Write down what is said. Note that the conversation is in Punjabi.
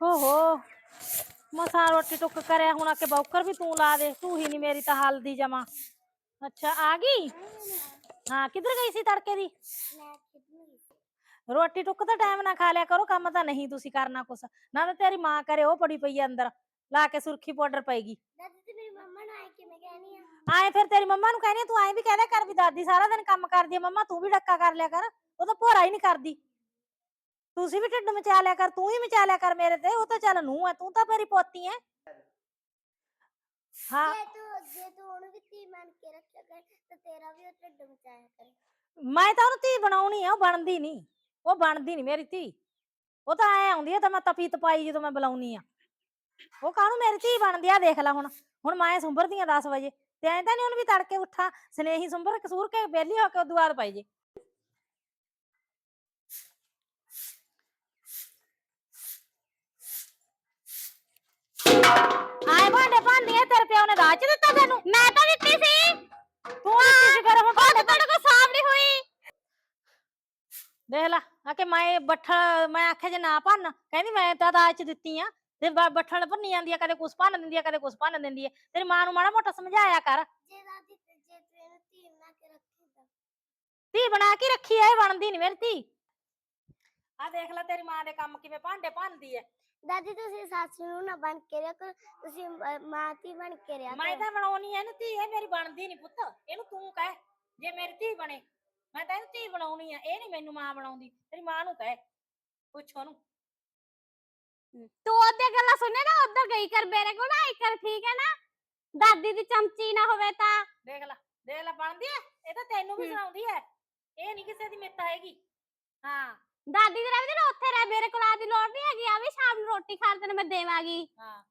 ਹੋ ਹੋ ਰੋਟੀ ਟੁੱਕ ਕਰਿਆ ਹੁਣ ਆ ਕੇ ਬੌਕਰ ਵੀ ਤੂੰ ਲਾ ਦੇ ਤੂੰ ਹੀ ਨਹੀਂ ਮੇਰੀ ਤਾਂ ਹਲਦੀ ਜਮਾ ਅੱਛਾ ਆ ਗਈ ਹਾਂ ਕਿੱਧਰ ਗਈ ਸੀ ਤੜਕੇ ਦੀ ਰੋਟੀ ਟੁੱਕ ਤਾਂ ਟਾਈਮ ਨਾਲ ਖਾ ਲਿਆ ਕਰੋ ਕੰਮ ਤਾਂ ਨਹੀਂ ਤੁਸੀਂ ਕਰਨਾ ਕੁਛ ਨਾ ਤਾਂ ਤੇਰੀ ਮਾਂ ਕਰੇ ਉਹ ਪੜੀ ਪਈ ਆ ਅੰਦਰ ਲਾ ਕੇ ਸੁਰਖੀ ਪਾਊਡਰ ਪਏਗੀ ਦਾਦੀ ਤੇ ਮੇਰੀ ਮੰਮਾ ਨੂੰ ਆਏ ਕਿਵੇਂ ਕਹਿਣੀ ਆ ਆਏ ਫਿਰ ਤੇਰੀ ਮੰਮਾ ਨੂੰ ਕਹਿਣੀ ਤੂੰ ਐਂ ਵੀ ਕਹਿ ਦਿਆ ਕਰ ਵੀ ਦਾਦੀ ਸਾਰਾ ਦਿਨ ਕੰਮ ਕਰਦੀ ਆ ਮੰਮਾ ਤੂੰ ਵੀ ਡੱਕਾ ਕਰ ਲਿਆ ਕਰ ਉਹ ਤਾਂ ਭੋਰਾ ਹੀ ਨਹੀਂ ਕਰਦੀ ਤੁਸੀਂ ਵੀ ਢਿੱਡ ਮਚਾ ਲਿਆ ਕਰ ਤੂੰ ਹੀ ਮਚਾ ਲਿਆ ਕਰ ਮੇਰੇ ਤੇ ਉਹ ਤਾਂ ਚੱਲ ਨੂੰ ਹੈ ਤੂੰ ਤਾਂ ਮੇਰੀ ਪੋਤੀ ਹੈ ਹਾਂ। ਜੇ ਤੂੰ ਜੇ ਤੂੰ ਉਹਨੂੰ ਵੀ ਧੀ ਮੰਨ ਕੇ ਰੱਖਿਆ ਕਰ ਤਾਂ ਤੇਰਾ ਵੀ ਉਹ ਢਿੱਡ ਮਚਾਇਆ ਕਰੇ। ਮੈਂ ਤਾਂ ਉਹਨੂੰ ਧੀ ਬਣਾਉਣੀ ਆ ਉਹ ਬਣਦੀ ਨਹੀਂ ਉਹ ਬਣਦੀ ਨਹੀਂ ਮੇਰੀ ਧੀ। ਉਹ ਤਾਂ ਐ ਆਉਂਦੀ ਆ ਤਾਂ ਮੈਂ ਤਪੀ ਤਪਾਈ ਜਦੋਂ ਮੈਂ ਬੁਲਾਉਣੀ ਆ। ਉਹ ਕਾਹਨੂੰ ਮੇਰੀ ਧੀ ਬਣਦੀ ਆ ਦੇਖ ਲੈ ਹੁਣ ਹੁਣ ਮੈਂ ਸੁੰਬਰਦੀ ਆ 10 ਵਜੇ ਤੇ ਐਂ ਤਾਂ ਨਹੀਂ ਉਹਨੂੰ ਵੀ ਤੜਕੇ ਉੱਠਾ ਸਨੇਹੀ ਸੁੰਬਰ ਕਸੂਰ ਕੇ ਵਿਹਲੀ ਹੋ ਕੇ ਬਾਅਦ ਪਾਈ ਜੇ। ਆਏ ਭਾਂਡੇ ਭਾਂਦੀਆਂ ਤੇਰੇ ਪਿਓ ਨੇ ਦਾਜ ਚ ਦਿੱਤਾ ਤੈਨੂੰ? ਮੈਂ ਤਾਂ ਦਿੱਤੀ ਸੀ। ਤੂੰ ਦਿੱਤੀ ਸੀ ਫਿਰ ਹੁਣ ਭਾਂਡੇ ਤੁਹਾਡੇ ਕੋਲ ਸਾਫ਼ ਨਹੀਂ ਹੋਈ। ਦੇਖ ਲਾ ਆ ਕਿ ਮੈਂ ਬੱਠਲ ਮੈਂ ਆਖਿਆ ਜੇ ਨਾ ਭੰਨ ਕਹਿੰਦੀ ਮੈਂ ਤਾਂ ਦਾਜ ਚ ਦਿੱਤੀ ਆ। ਤੇ ਬ- ਬੱਠਲ ਭੰਨੀ ਜਾਂਦੀ ਆ ਕਦੇ ਕੁਛ ਭੰਨ ਦਿੰਦੀ ਆ ਕਦੇ ਕੁਛ ਭੰਨ ਦਿੰਦੀ ਆ। ਤੇਰੀ ਮਾਂ ਨੂੰ ਮਾੜਾ ਮੋਟਾ ਸਮਝਾਇਆ ਕਰ। ਜੇ ਦਾਦੀ ਤੇ ਜੇ ਤੂੰ ਇਹਨੂੰ ਧੀ ਬਣਾ ਕੇ ਰੱਖੀ ਤਾਂ। ਧੀ ਬਣਾ ਕੇ ਰੱਖੀ ਐ ਇਹ ਬਣਦੀ ਨਹੀਂ ਮੇਰੀ ਧੀ। ਆ ਦੇਖ ਲੈ ਤੇਰੀ ਮਾਂ ਦੇ ਕੰਮ ਕਿਵੇਂ ਭਾਂਡੇ ਭੰਨਦੀ ਐ। ਦਾਦੀ ਤੁਸੀਂ ਸੱਸ ਨੂੰ ਨਾ ਬਣ ਕੇ ਰੱਖੋ ਤੁਸੀਂ ਅਹ, ਮਾਂ ਧੀ ਬਣ ਕੇ ਰਿਆ ਮੈਂ ਤਾਂ ਬਣਾਉਣੀ ਐ ਧੀ ਇਹ ਮੇਰੀ ਬਣਦੀ ਨਹੀਂ ਪੁੱਤ ਇਹਨੂੰ ਤੂੰ ਕਹਿ ਜੇ ਮੇਰੀ ਧੀ ਬਣੇ ਮੈਂ ਤਾਂ ਇਹਨੂੰ ਧੀ ਬਣਾਉਣੀ ਆ ਇਹ ਨਹੀਂ ਮੈਨੂੰ ਮਾਂ ਬਣਾਉਂਦੀ ਤੇਰੀ ਮਾਂ ਨੂੰ ਕਹਿ ਪੁੱਛ ਉਹਨੂੰ। ਤੂੰ ਉਹਦੇ ਗੱਲਾਂ ਸੁਣੇ ਨਾ ਉਧਰ ਗਈ ਕਰ ਮੇਰੇ ਕੋਲ ਨਾ ਕਰ ਠੀਕ ਹੈ ਨਾ? ਦਾਦੀ ਦੀ ਚਮਚੀ ਨਾ ਹੋਵੇ ਤਾਂ। ਦੇਖ ਲੈ ਦੇਖ ਲੈ ਬਣਦੀ ਐ ਇਹ ਤਾਂ ਤੈਨੂੰ ਵੀ ਹੂੰ। ਸੁਣਾਉਂਦੀ ਐ ਇਹ ਨਹੀਂ ਕਿਸੇ ਦੀ ਮਿੱਤ ਹੈਗੀ। ਹਾਂ ਦਾਦੀ ਦੇ ਰਹਿੰਦੇ ਨਾ ਉੱਥੇ ਰਹਿ, ਮੇਰੇ ਕੋਲ ਆ ਦੀ ਲੋੜ ਨਹੀਂ ਹੈਗੀ, ਆ ਵੀ ਸ਼ਾਮ ਨੂੰ ਰੋਟੀ ਖਾਣ ਤੈਨੂੰ ਮੈਂ ਦੇਵਾਂਗੀ। ਹਾਂ।